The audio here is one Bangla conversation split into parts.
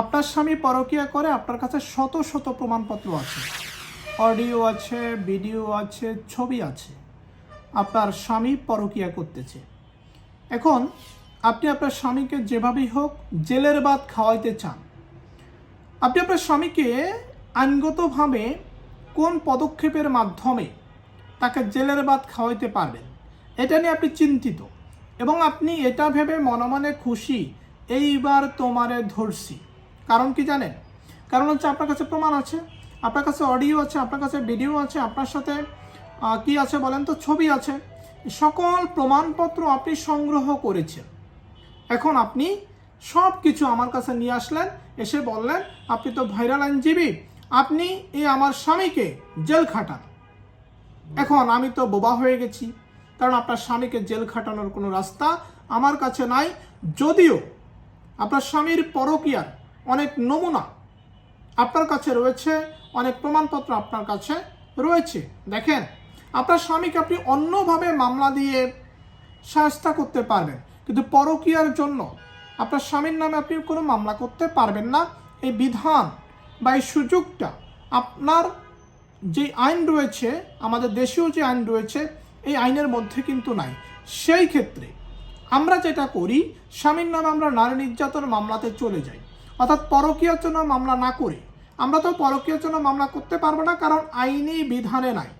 আপনার স্বামী পরকিয়া করে, আপনার কাছে শত শত প্রমাণপত্র আছে। অডিও আছে, ভিডিও আছে, ছবি আছে। আপনার স্বামী পরকিয়া করতেছে। এখন আপনি আপনার স্বামীকে যেভাবেই হোক জেলের ভাত খাওয়াইতে চান। আপনি আপনার স্বামীকে আইনগতভাবে কোন পদক্ষেপের মাধ্যমে তাকে জেলের ভাত খাওয়াইতে পারবেন, এটা নিয়ে আপনি চিন্তিত। এবং আপনি এটা ভেবে মনে মনে খুশি, এইবার তোমারে ধরছি। কারণ কি জানেন? কারণ হচ্ছে আপনার কাছে প্রমাণ আছে, আপনার কাছে অডিও আছে, আপনার কাছে ভিডিও আছে, আপনার সাথে কি আছে বলেন তো, ছবি আছে। সকল প্রমাণপত্র আপনি সংগ্রহ করেছেন। এখন আপনি সব কিছু আমার কাছে নিয়ে আসলেন, এসে বললেন, আপনি তো ভাইরাল আইনজীবী, আপনি এই আমার স্বামীকে জেল খাটান। এখন আমি তো বোবা হয়ে গেছি, কারণ আপনার স্বামীকে জেল খাটানোর কোনো রাস্তা আমার কাছে নাই, যদিও আপনার স্বামীর পরকীয়ার অনেক নমুনা আপনার কাছে রয়েছে, অনেক প্রমাণপত্র আপনার কাছে রয়েছে। দেখেন, আপনার স্বামীকে আপনি অন্যভাবে মামলা দিয়ে সাহায্য করতে পারবেন, কিন্তু পরকীয়ার জন্য আপনার স্বামীর নামে আপনি কোনো মামলা করতে পারবেন না। এই বিধান বা এই সুযোগটা আপনার যে আইন রয়েছে, আমাদের দেশেও যে আইন রয়েছে, এই আইনের মধ্যে কিন্তু নাই। সেই ক্ষেত্রে আমরা যেটা করি, স্বামীর নামে আমরা নারী নির্যাতন মামলাতে চলে যাই। অর্থাৎ পরকীয়ার জন্য মামলা না করে। আমরা তো পরকীয়ার জন্য মামলা করতে পারব না, কারণ আইনি বিধানে নাই।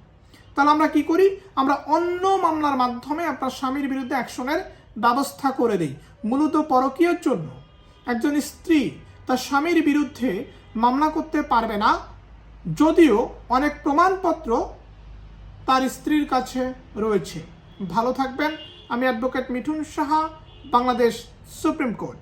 তাহলে আমরা কি করি? আমরা অন্য মামলার মাধ্যমে আপনার স্বামীর বিরুদ্ধে অ্যাকশনের ব্যবস্থা করে দিই। মূলত পরকীয়ার জন্য। একজন স্ত্রী তার স্বামীর বিরুদ্ধে মামলা করতে পারবে না, যদিও অনেক প্রমাণপত্র তার স্ত্রীর কাছে রয়েছে। ভালো থাকবেন। আমি advocate Mithun Saha, Bangladesh supreme court.